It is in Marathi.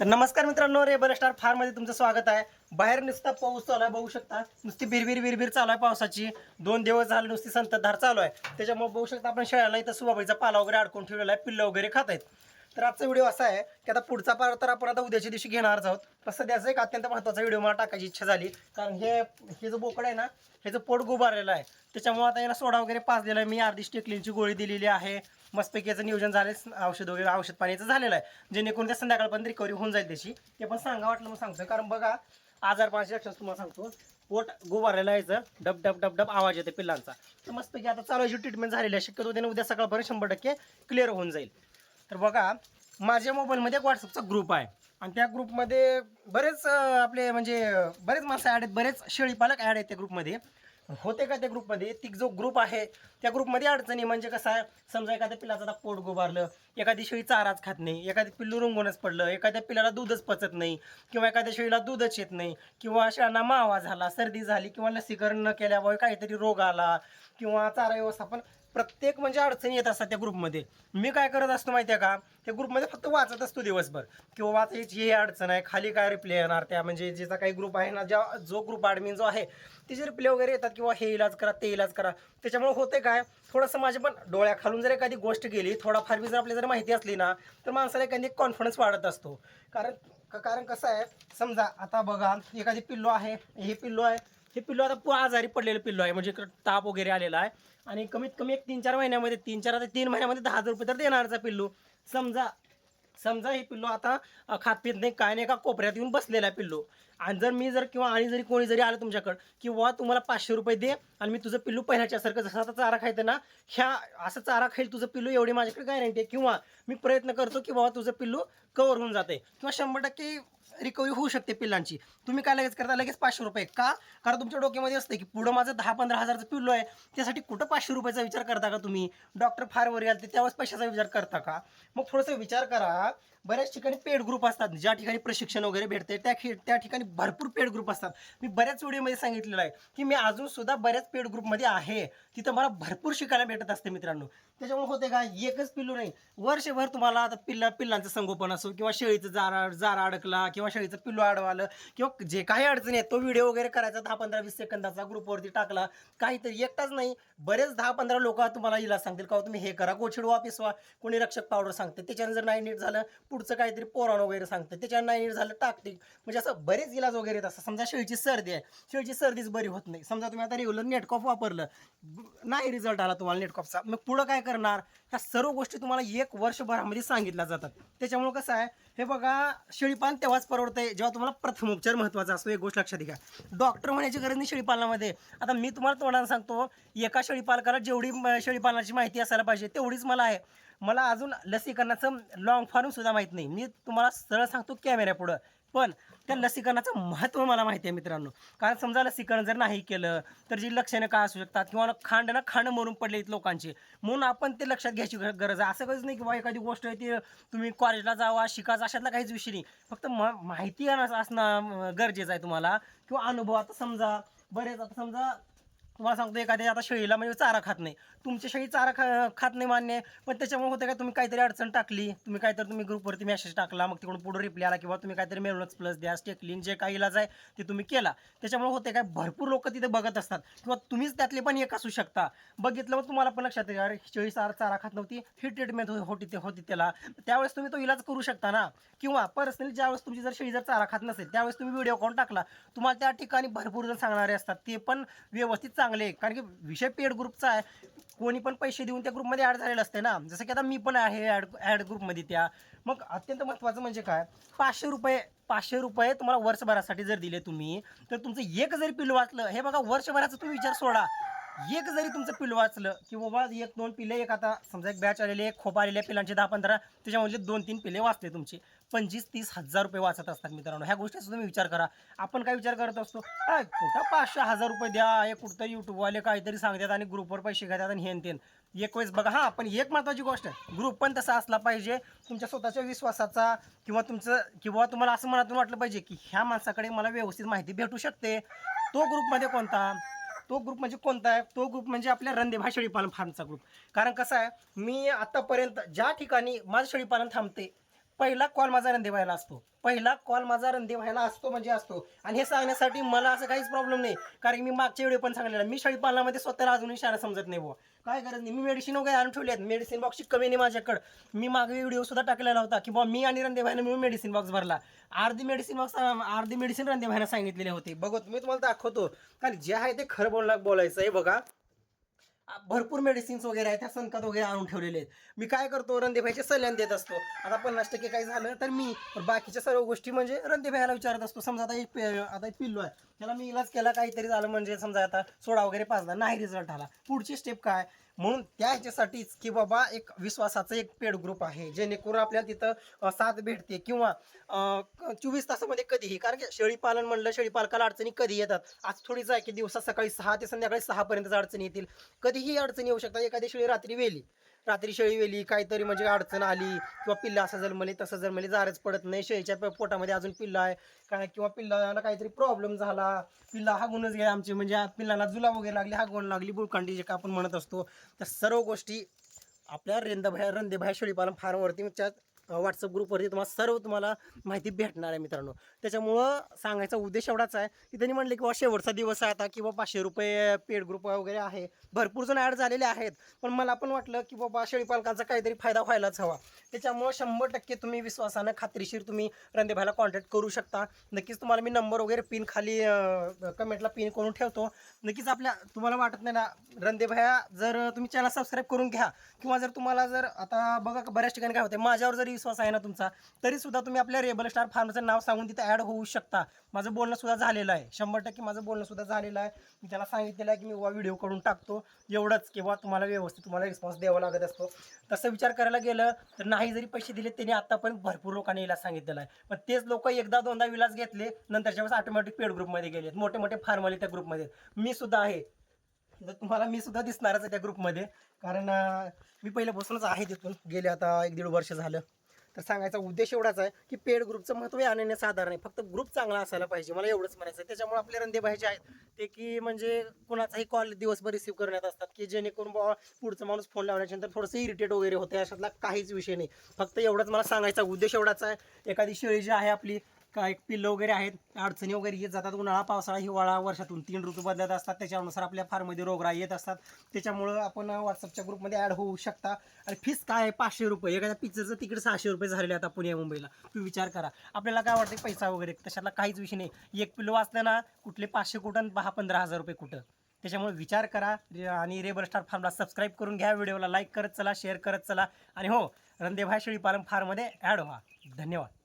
तर नमस्कार मित्रांनो रेबल स्टार फार्ममध्ये तुमचं स्वागत आहे. बाहेर नुसता पाऊस चालू आहे बघू शकता. नुसती बिरबिर बिरबिर चालू आहे पावसाची. दोन दिवस झाले नुसती संततधार चालू आहे. त्याच्यामुळे बघू शकता आपण शेळ्याला इथं सुबाबाईचा पाला वगैरे अडकून ठेवलेला आहे पिल्लं वगैरे खात आहेत. तर आजचा व्हिडिओ असा आहे की आता पुढचा पार तर आपण आता उद्याच्या दिवशी घेणारच आहोत. पण सध्याचा एक अत्यंत महत्त्वाचा व्हिडिओ मला टाकायची इच्छा झाली. कारण हे हे जो बोकड आहे ना ह्याचं पोट गुबारलेलं आहे त्याच्यामुळे आता याला सोडा वगैरे पाजलेला आहे. मी अर्धी स्टेकलिनची गोळी दिलेली आहे. मस्तपैकी याचं नियोजन झालेच औषध वगैरे औषध पाण्याचं झालेलं आहे. जेणेकरून त्या संध्याकाळपर्यंत रिकव्हरी होऊन जाईल त्याची. ते पण सांगा वाटलं मग सांगतो कारण बघा आजारपणाचे लक्षण तुम्हाला सांगतो. पोट गुबारलेलं आहे डब डब डब डब आवाज येते पिल्लांचा. तर मस्तपैकी आता चालू ट्रीटमेंट झालेली आहे. शक्यतो त्याने उद्या सकाळपर्यंत शंभर टक्के क्लिअर होऊन जाईल. तर बघा माझ्या मोबाईलमध्ये एक व्हॉट्सअपचा ग्रुप आहे. आणि त्या ग्रुपमध्ये बरेच आपले म्हणजे बरेच माणसं ॲड आहेत बरेच शेळीपालक ॲड आहेत त्या ग्रुपमध्ये होते का त्या ग्रुपमध्ये ती जो ग्रुप आहे त्या ग्रुपमध्ये अडचणी म्हणजे कसं आहे? समजा एखाद्या पिल्लाचं आता पोट गोबारलं एखादी शेळी चाराच खात नाही एखादी पिल्लू रंगूनच पडलं एखाद्या पिल्लाला दूधच पचत नाही किंवा एखाद्या शेळीला दूधच येत नाही किंवा शेळांना मावा झाला सर्दी झाली किंवा लसीकरण न केल्यामुळे काहीतरी रोग आला किंवा चारा व्यवस्थापन प्रत्येक म्हणजे अडचणी येत असतात त्या ग्रुपमध्ये. मी काय करत असतो माहिती आहे का? त्या ग्रुपमध्ये फक्त वाचत असतो दिवसभर. किंवा वाचायची ही अडचण आहे खाली काय रिप्ले येणार त्या म्हणजे ज्याचा काही ग्रुप आहे ना ज्या जो ग्रुप ॲडमिन जो आहे तिचे रिप्ले वगैरे येतात किंवा हे इलाज करा ते इलाज करा. त्याच्यामुळे होते काय? थोडंसं माझे पण डोळ्याखालून जर एखादी गोष्ट गेली थोडाफार बी जर आपली जर माहिती असली ना तर माणसाला एखादी कॉन्फिडन्स वाढत असतो. कारण क- कारण कसं आहे समजा आता बघा एखादी पिल्लो आहे हे पिल्लो आहे हे पिल्लू आता पूर्ण आजारी पडलेलं पिल्लू आहे. म्हणजे ताप वगैरे आलेला आहे. आणि कमीत कमी एक तीन चार महिन्यामध्ये तीन चार आता तीन महिन्यामध्ये दहा हजार रुपये तर देणारचा पिल्लू. समजा समजा हे पिल्लू आता खात पित नाही काय नाही का कोपऱ्यात येऊन बसलेला आहे पिल्लू. आणि जर मी जर किंवा आणि जरी कोणी जरी आलं तुमच्याकडं किंवा तुम्हाला पाचशे रुपये दे आणि मी तुझं पिल्लू पहिल्याच्यासारखं जसं आता चारा खायचं ना ह्या असं चारा खाईल तुझं पिल्लू एवढी माझ्याकडे गॅरंटी आहे. किंवा मी प्रयत्न करतो की बाबा तुझं पिल्लू कवर होऊन जाते किंवा शंभर टक्के रिकव्हरी होऊ शकते पिल्लांची. तुम्ही काय लगेच करता? लगेच पाचशे रुपये. का? कारण तुमच्या डोक्यामध्ये असतं की पुढं माझं दहा पंधरा हजारचं पिल्लू आहे. त्यासाठी कुठं पाचशे रुपयाचा विचार करता का तुम्ही? डॉक्टर फार वर आले त्यावेळेस पैशाचा विचार करता का? मग थोडंसं विचार करा. बऱ्याच ठिकाणी पेड ग्रुप असतात. ज्या ठिकाणी प्रशिक्षण वगैरे भेटते त्या त्या ठिकाणी भरपूर पेड ग्रुप असतात. मी बऱ्याच व्हिडिओमध्ये सांगितलेलं आहे की मी अजून सुद्धा बऱ्याच पेड ग्रुपमध्ये आहे. तिथं मला भरपूर शिकायला भेटत असते मित्रांनो. त्याच्यामुळे होते का एकच पिल्लू नाही. वर्षभर तुम्हाला आता पिल्ला पिल्लांचं संगोपन असो किंवा शेळीचं जारा जारा अडकला किंवा शेळीचं पिल्लू अडवालं किंवा जे काही अडचणी आहेत तो व्हिडिओ वगैरे करायचा दहा पंधरा वीस सेकंदाचा ग्रुपवरती टाकला काहीतरी एकटाच नाही. बरेच दहा पंधरा लोक तुम्हाला इलाज सांगतील का तुम्ही हे करा गोशिड वापिस वा कोणी रक्षक पावडर सांगते त्याच्यानं जर नाही नीट झालं पुढचं काहीतरी पोराण वगैरे सांगतं त्याच्यावर नाही झालं टाकटिक म्हणजे असं बरेच इलाज वगैरे येत असतात समजा शेळीची सर्दी आहे. शेळीची सर्दीच बरी होत नाही. समजा तुम्ही आता रेग्युलर नेटकॉफ वापरलं. नाही रिझल्ट आला तुम्हाला नेटकॉफचा मग पुढं काय करणार? ह्या सर्व गोष्टी तुम्हाला एक वर्षभरामध्ये सांगितल्या जातात. त्याच्यामुळं कसं आहे? हे बघा शेळीपालन तेव्हाच परवडतंय जेव्हा तुम्हाला प्रथमोपचार महत्त्वाचा असतो. एक गोष्ट लक्षात घ्या. डॉक्टर होण्याची गरज नाही शेळीपालनामध्ये. आता मी तुम्हाला तोंडाने सांगतो एका शेळीपालकाला जेवढी शेळीपालनाची माहिती असायला पाहिजे तेवढीच मला आहे. मला अजून लसीकरणाचं लॉंग फॉर्म सुद्धा माहीत नाही. मी तुम्हाला सरळ सांगतो कॅमेऱ्यापुढं पण त्या लसीकरणाचं महत्त्व मला माहिती आहे मित्रांनो. कारण समजा लसीकरण जर नाही केलं तर जी लक्षणं काय असू शकतात किंवा खांड ना खांड मरून पडले आहेत लोकांचे म्हणून आपण ते लक्षात घ्यायची गरज आहे. असं कधीच नाही किंवा एखादी गोष्ट आहे ती तुम्ही कॉलेजला जावा शिकायचं अशातला काहीच विषय नाही. फक्त म माहिती असणं गरजेचं आहे तुम्हाला. किंवा अनुभव आता समजा बरेच आता समजा तुम्हाला सांगतो एखाद्या आता शेळीला म्हणजे चारा खात नाही. तुमची शेळी चारा खा खात नाही मान्य. आहे, पण त्याच्यामुळे होतं का तुम्ही काहीतरी अडचण टाकली तुम्ही काहीतरी तुम्ही ग्रुपवरती मेसेज टाकला मग तिकडून पुढे रिप्लाय आला किंवा तुम्ही काहीतरी मेलोनक्स प्लस द्या स्टेकलिन जे काही इलाज आहे ते तुम्ही केला. त्याच्यामुळे होते काय भरपूर लोक तिथे बघत असतात. किंवा तुम्हीच त्यातले पण एक असू शकता. बघितलं मग तुम्हाला पण लक्षात येईल अरे शेळी चारा चारा खात नव्हती ही ट्रीटमेंट हो-, होती ते होती त्याला. त्यावेळेस तुम्ही तो इलाज करू शकता ना. किंवा पर्सनली ज्यावेळेस तुमची जर शेळी जर चारा खात नसेल त्यावेळेस तुम्ही व्हिडिओ कॉल टाकला. तुम्हाला त्या ठिकाणी भरपूर जण सांगणारे असतात ते पण व्यवस्थित चांगले कारण की विषय पेड ग्रुपचा आहे. कोणी पण पैसे देऊन त्या ग्रुपमध्ये ॲड झालेलं असते ना. जसं की आता मी पण आहे ॲड ॲड ग्रुपमध्ये त्या. मग अत्यंत महत्त्वाचं म्हणजे काय? पाचशे रुपये पाचशे रुपये तुम्हाला वर्षभरासाठी जर दिले तुम्ही तर तुमचं एक जरी पिल्लू वाचलं हे बघा वर्षभराचा तुम्ही विचार सोडा. एक जरी तुमचं पिल्लू वाचलं की बाबा एक दोन पिल्ले एक आता समजा एक बॅच आलेले एक खोप आलेले पिलांचे दहा पंधरा त्याच्यामधले दोन तीन पिल्ले वाचले तुमचे. पंचवीस तीस हजार रुपये वाचत असतात मित्रांनो. ह्या गोष्टीचा तुम्ही विचार करा. आपण काय विचार करत असतो? काय कुठं पाचशे हजार रुपये द्या? हे कुठं यूट्यूबवाले काहीतरी सांगतात आणि ग्रुपवर पैसे घेतात आणि हेन तेन. एक वेळेस बघा हां पण एक महत्त्वाची गोष्ट आहे. ग्रुप पण तसा असला पाहिजे. तुमच्या स्वतःच्या विश्वासाचा किंवा तुमचं किंवा तुम्हाला असं मनातून वाटलं पाहिजे की ह्या माणसाकडे मला व्यवस्थित माहिती भेटू शकते. तो ग्रुपमध्ये कोणता? तो ग्रुप म्हणजे कोणता आहे? तो ग्रुप म्हणजे आपल्या रंदेभा शेळीपालन फार्मचा ग्रुप कारण कसं आहे मी आत्तापर्यंत ज्या ठिकाणी माझं शेळीपालन थांबते पहिला कॉल माझा रंदे व्हायला असतो. पहिला कॉल माझा रंदे व्हायला असतो म्हणजे असतो. आणि हे सांगण्यासाठी मला असं काहीच प्रॉब्लेम नाही. कारण मी मागच्या वेळी पण सांगलेला मी शेळी पालनामध्ये स्वतःला अजूनही शाळा समजत नाही बुवा. काय गरज नाही. मी मेडिसिन वगैरे आणून ठेवली आहेत मेडिसिन बॉक्सची कमी नाही माझ्याकडं. मी मागे व्हिडिओ सुद्धा टाकलेला होता की बुवा मी आणि रंदे भाईने मिळून मेडिसिन बॉक्स भरला. अर्धी मेडिसिन बॉक्स अर्धी मेडिसिन रंदे भाईने सांगितलेले होते. बघत मी तुम्हाला दाखवतो. कारण जे आहे ते खरं बोलला बोलायचं आहे बघा. भरपूर मेडिसिन्स वगैरे आहेत त्या संकात वगैरे आणून ठेवलेले आहेत. मी काय करतो रणदेभाईचे सल्यान देत असतो. आता पन्नास टक्के काही झालं तर मी बाकीच्या सर्व गोष्टी म्हणजे रणदेभाईला विचारत असतो. समजा आता एक आता एक पिल्लो आहे. त्याला मी इलाज केला काहीतरी झालं म्हणजे समजा आता सोडा वगैरे पाजला नाही रिझल्ट आला. पुढची स्टेप काय? म्हणून त्या ह्याच्यासाठीच की बाबा एक विश्वासाचं एक पेड ग्रुप आहे जेणेकरून आपल्याला तिथं साथ भेटते किंवा चोवीस तासामध्ये कधीही कारण की शेळीपालन म्हणलं शेळी पालकाला अडचणी कधी येतात? आज थोडीच आहे की दिवसात सकाळी सहा ते संध्याकाळी सहापर्यंतच अडचणी येतील. कधीही अडचणी येऊ शकतात. एखादी शेळी रात्री वेली रात्री शेळी वेली काहीतरी म्हणजे अडचण आली किंवा पिल्ला असं जन्मले तसं जन्मले जारच पडत नाही शेळीच्या पोटामध्ये अजून पिल्ला आहे काय किंवा पिल्लाला काहीतरी प्रॉब्लेम झाला पिल्ला हागूनच गेला आमचे म्हणजे पिल्लाला जुला वगैरे लागली हागवण लागली बुळकांडी जे का आपण म्हणत असतो तर सर्व गोष्टी आपल्या रेंदाभाया रंदेभाया शेळीपालन फार्मवरती त्यात व्हॉट्सअप ग्रुपवरती तुम्हाला सर्व तुम्हाला माहिती भेटणार आहे मित्रांनो. त्याच्यामुळं सांगायचा उद्देश एवढाच आहे की त्यांनी म्हणले की बा शेवटचा दिवस आहे आता किंवा पाचशे रुपये पेड ग्रुप वगैरे आहे. भरपूर जण ॲड झालेले आहेत. पण मला पण वाटलं की बाबा शेळीपालकांचा काहीतरी फायदा व्हायलाच हवा. त्याच्यामुळं शंभर टक्के तुम्ही विश्वासानं खात्रीशीर तुम्ही रंदेभाईला कॉन्टॅक्ट करू शकता. नक्कीच तुम्हाला मी नंबर वगैरे पिन खाली कमेंटला पिन करून ठेवतो. नक्कीच आपल्या तुम्हाला वाटत नाही ना रंदेभाया जर तुम्ही चॅनल सबस्क्राईब करून घ्या किंवा जर तुम्हाला जर आता बघा बऱ्याच ठिकाणी काय होते माझ्यावर जरी विश्वास आहे ना तुमचा? तरी सुद्धा तुम्ही आपल्या रेबल स्टार फार्मचं नाव सांगून तिथे ॲड होऊ शकता. माझं बोलणं सुद्धा झालेलं आहे. शंभर टक्के माझं बोलणं सुद्धा झालेलं आहे. मी त्याला सांगितलेलं आहे की मी व्हिडिओ करून टाकतो. एवढंच किंवा तुम्हाला व्यवस्थित तुम्हाला रिस्पॉन्स द्यावा लागत असतो. तसं विचार करायला गेलं तर नाही जरी पैसे दिले त्यांनी आतापर्यंत भरपूर लोकांनी इलाज सांगितलेलं आहे. पण तेच लोक एकदा दोनदा विलास घेतले नंतरच्या वेळेस ऑटोमॅटिक पेड ग्रुपमध्ये गेले मोठे मोठे फार्मवाले त्या ग्रुपमध्ये मी सुद्धा आहे. तर तुम्हाला मी सुद्धा दिसणारच आहे त्या ग्रुपमध्ये कारण मी पहिल्यापासूनच आहे तिथून. गेले आता एक दीड वर्ष झालं. तर सांगायचा उद्देश एवढाच आहे की पेड ग्रुपचं महत्त्व हे अनन्यसाधारण आहे. फक्त ग्रुप चांगला असायला पाहिजे. मला एवढंच म्हणायचं आहे त्याच्यामुळे आपले रंदे जे आहेत ते की म्हणजे कोणाचाही कॉल दिवसभर रिसीव्ह करण्यात असतात की जेणेकरून बा पुढचा माणूस फोन लावल्याच्यानंतर थोडंसं इरिटेट वगैरे होते अशातला काहीच विषय नाही. फक्त एवढंच मला सांगायचा उद्देश एवढाच आहे. एखादी शेळी जी आहे आपली काय पिल्लं वगैरे आहेत अडचणी वगैरे येत जातात. उन्हाळा पावसाळा हिवाळा वर्षातून तीन ऋतू बदलत असतात. त्याच्यानुसार आपल्या फार्ममध्ये रोगराई येत असतात. त्याच्यामुळं आपण व्हॉट्सअपच्या ग्रुपमध्ये ॲड होऊ शकता. आणि फीस काय आहे? पाचशे रुपये. एखाद्या पिक्चरचं तिकीट सहाशे रुपये झालेले आता पुणे मुंबईला. तू विचार करा. आपल्याला काय वाटतं पैसा वगैरे. तशातला काहीच विषय नाही. एक पिल्लो वाचलं ना कुठले पाचशे कुठं आणि दहा पंधरा हजार रुपये कुठं. त्याच्यामुळे विचार करा. रे- आणि रेबर स्टार फार्मला सबस्क्राईब करून घ्या. व्हिडिओला लाईक करत चला शेअर करत चला. आणि हो रणदेभाई शेळी पालन फार्ममध्ये ॲड व्हा. धन्यवाद.